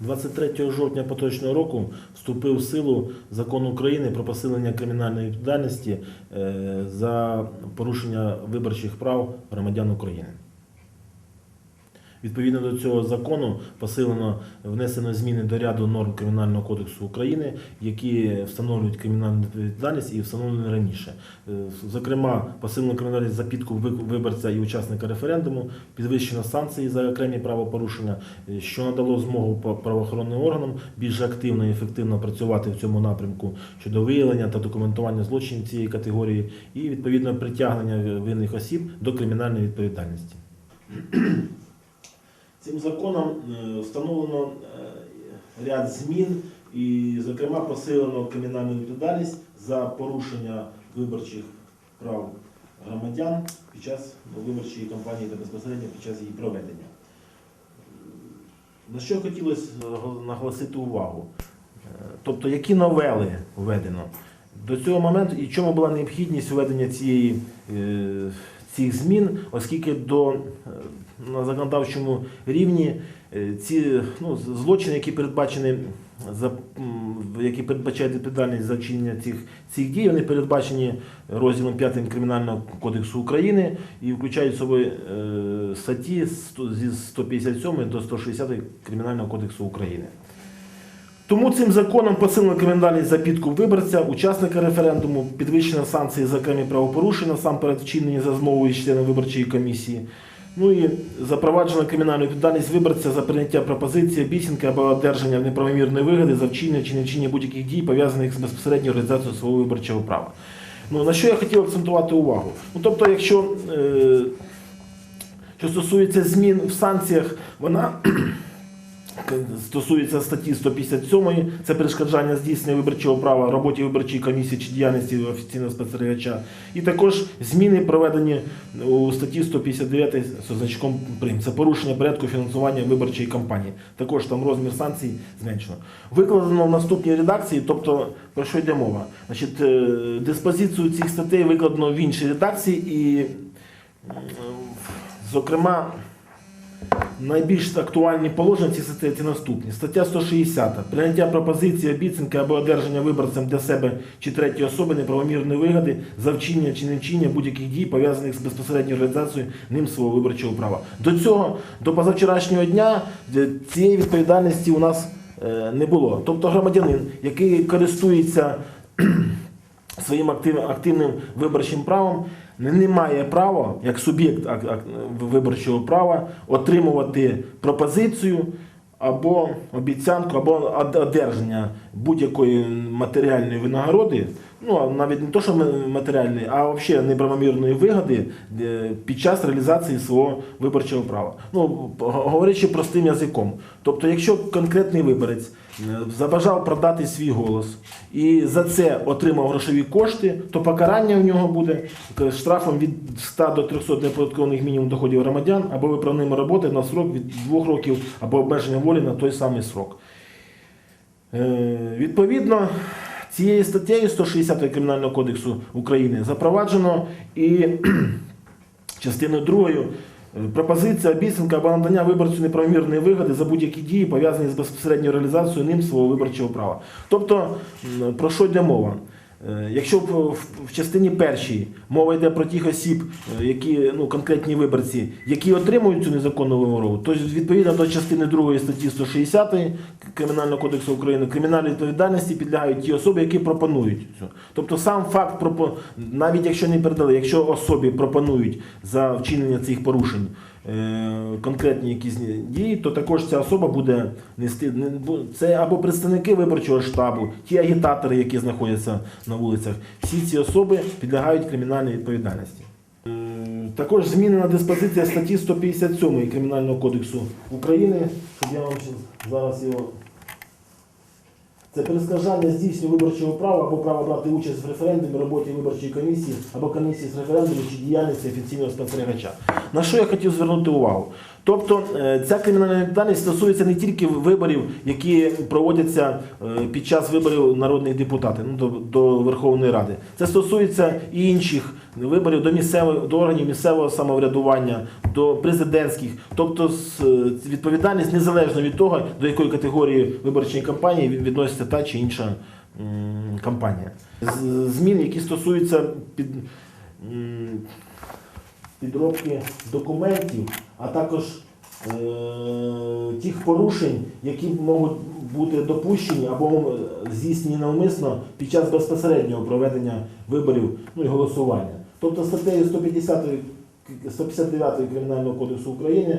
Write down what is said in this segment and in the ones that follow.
23 жовтня поточного року вступив в силу закон України про посилення кримінальної відповідальності е, за порушення виборчих прав громадян України. Відповідно до цього закону посилено внесено зміни до ряду норм Кримінального кодексу України, які встановлюють кримінальну відповідальність і встановлені раніше. Е, Зокрема, посилено кримінальність за підкуп виборця і учасника референдуму, підвищено санкції за окремі правопорушення, е, що надало змогу правоохоронним органам більш активно і ефективно працювати в цьому напрямку щодо виявлення та документування злочинів цієї категорії і відповідно притягнення винних осіб до кримінальної відповідальності. Цим законом е, встановлено е, ряд змін і, зокрема, посилено кримінальну відповідальність за порушення виборчих прав громадян під час виборчої кампанії та безпосередньо під час її проведення. На що хотілося е, наголосити увагу? Тобто, які новели введено? До цього моменту і чому була необхідність введення цієї, цих змін, оскільки до, е, на законодавчому рівні е, ці ну, злочини, які передбачені за які передбачають відповідальність за вчинення цих, цих дій, вони передбачені розділом 5 Кримінального кодексу України і включають собою е, статті зі 157 до 160 Кримінального кодексу України. Тому цим законом посилено кримінальність за підкуп виборця, учасника референдуму, підвищено санкції за окремі правопорушення, насамперед вчинені за змовою з членом виборчої комісії. Ну і запроваджено кримінальну відповідальність виборця за прийняття пропозиції, обіцянки або одержання неправомірної вигоди за вчинення чи невчинення будь-яких дій, пов'язаних з безпосередньою реалізацією свого виборчого права. Ну, на що я хотів акцентувати увагу? Ну, тобто, якщо е, що стосується змін в санкціях, вона стосується статті 157, це перешкоджання здійснення виборчого права, роботі виборчої комісії чи діяльності офіційного спостерігача. І також зміни проведені у статті 159 з значком прим. Це порушення порядку фінансування виборчої кампанії. Також там розмір санкцій зменшено. Викладено в наступній редакції, тобто про що йде мова? Значить, е, диспозицію цих статей викладено в іншій редакції і, зокрема, Найбільш актуальні положення ці статті наступні. Стаття 160. Прийняття пропозиції, обіцянки або одержання виборцем для себе чи третьої особи неправомірної вигоди за вчинення чи невчинення будь-яких дій, пов'язаних з безпосередньою реалізацією ним свого виборчого права. До цього, до позавчорашнього дня, е, цієї відповідальності у нас е, не було. Тобто громадянин, який користується своїм активним, активним виборчим правом не, має права, як суб'єкт виборчого права, отримувати пропозицію або обіцянку, або од- одержання будь-якої матеріальної винагороди, ну навіть не то, що матеріальної, а взагалі неправомірної вигоди під час реалізації свого виборчого права. Ну, говорячи простим язиком. Тобто, якщо конкретний виборець е, забажав продати свій голос і за це отримав грошові кошти, то покарання в нього буде штрафом від 100 до 300 неоподаткованих мінімум доходів громадян або виправними роботи на срок від 2 років або обмеження волі на той самий срок. Е, Відповідно, цією статтею 160 Кримінального кодексу України запроваджено і частиною другою е, пропозиція, обіцянка або надання виборцю неправомірної вигоди за будь-які дії, пов'язані з безпосередньою реалізацією ним свого виборчого права. Тобто, про що йде мова? Е, Якщо в, в- частині першій мова йде про тих осіб, е, які ну конкретні виборці, які отримують цю незаконну вимогу, то відповідно до частини 2 статті 160 Кримінального кодексу України кримінальній відповідальності підлягають ті особи, які пропонують цю. Тобто сам факт навіть якщо не передали, якщо особі пропонують за вчинення цих порушень конкретні якісь дії, то також ця особа буде нести це або представники виборчого штабу, ті агітатори, які знаходяться на вулицях. Всі ці особи підлягають кримінальній відповідальності. Е, Також змінена диспозиція статті 157 Кримінального кодексу України, щоб я вам зараз його. Це перескажання здійснення виборчого права або право брати участь в референдумі, роботі виборчої комісії або комісії з референдуму чи діяльності офіційного спостерігача. На що я хотів звернути увагу? Тобто е, ця кримінальна відповідальність стосується не тільки виборів, які проводяться е, під час виборів народних депутатів ну, до, до Верховної Ради. Це стосується і інших виборів до місцевих до органів місцевого самоврядування, до президентських. Тобто е, відповідальність незалежно від того, до якої категорії виборчої кампанії від- відноситься та чи інша кампанія. Змін, які стосуються під. Підробки документів, а також е, тих порушень, які можуть бути допущені або е, здійснені навмисно під час безпосереднього проведення виборів ну, і голосування. Тобто статтею 150, 159 Кримінального кодексу України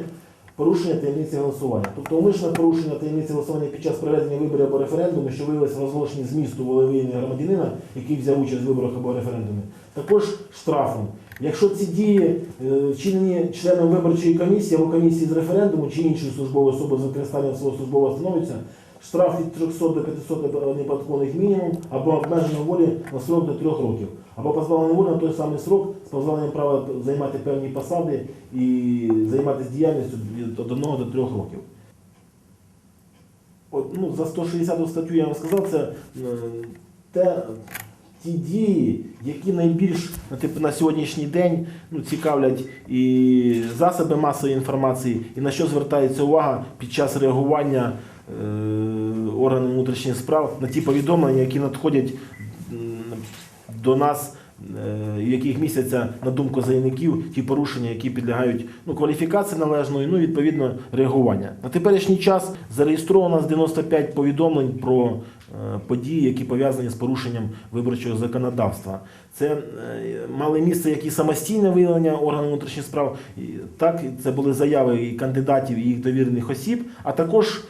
порушення таємниці голосування. Тобто умисне порушення таємниці голосування під час проведення виборів або референдуму, що виявилося розголошені змісту волевиявлення громадянина, який взяв участь в виборах або референдумі, також штрафом. Якщо ці дії е, вчинені членом виборчої комісії або комісії з референдуму чи іншої службової особи з використанням свого службового становиця, штраф від 300 до 500 неподаткових мінімум або обмеження волі на срок до 3 років, або позбавлення волі на той самий срок з позбавленням права займати певні посади і займатися діяльністю від 1 до 3 років. От, ну, за 160 статтю я вам сказав, це е, те, ті дії, які найбільш ну, типу, на сьогоднішній день ну, цікавлять і засоби масової інформації, і на що звертається увага під час реагування е, органів внутрішніх справ на ті повідомлення, які надходять до нас. е, яких містяться на думку заявників ті порушення, які підлягають ну, кваліфікації належної, ну відповідно реагування. На теперішній час зареєстровано з 95 повідомлень про е, події, які пов'язані з порушенням виборчого законодавства. Це мали місце як і самостійне виявлення органів внутрішніх справ, так це були заяви і кандидатів, і їх довірених осіб, а також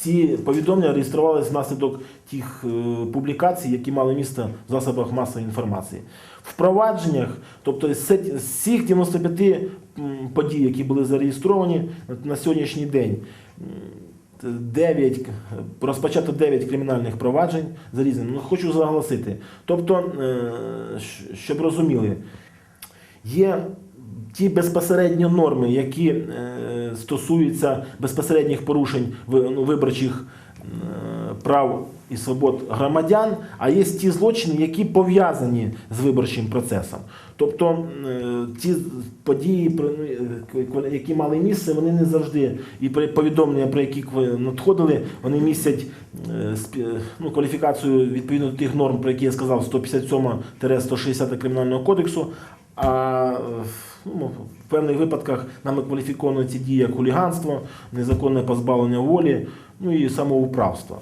Ці повідомлення реєструвалися внаслідок тих е, публікацій, які мали місце в засобах масової інформації. В провадженнях, тобто з всіх 95 подій, які були зареєстровані на- на сьогоднішній день, 9, розпочато 9 кримінальних проваджень за різним. Ну, хочу заголосити. Тобто, е, щоб розуміли, Є ті безпосередньо норми, які е, стосуються безпосередніх порушень ну, виборчих е, прав і свобод громадян, а є ті злочини, які пов'язані з виборчим процесом. Тобто е, ті події, ну, е, які мали місце, вони не завжди, і повідомлення, про які надходили, вони містять ну, кваліфікацію відповідно до тих норм, про які я сказав, 157-160 Кримінального кодексу. А ну, в певних випадках нами кваліфіковано ці дії як хуліганство, незаконне позбавлення волі, ну і самоуправство.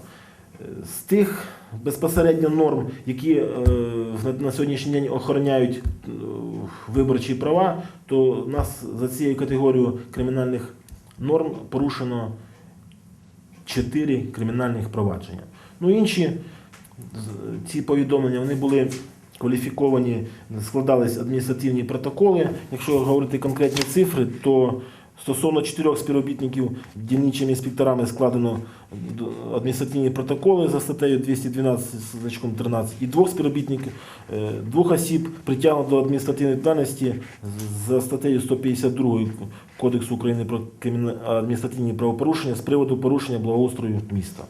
Е, З тих безпосередньо норм, які е, на, на сьогоднішній день охороняють е, виборчі права, то нас за цією категорією кримінальних норм порушено 4 кримінальних провадження. Ну інші ці повідомлення вони були кваліфіковані, складались адміністративні протоколи. Якщо говорити конкретні цифри, то стосовно чотирьох співробітників дільничими інспекторами складено адміністративні протоколи за статтею 212 з значком 13 і двох співробітників, е, двох осіб притягнуто до адміністративної відповідальності за статтею 152 Кодексу України про адміністративні правопорушення з приводу порушення благоустрою міста.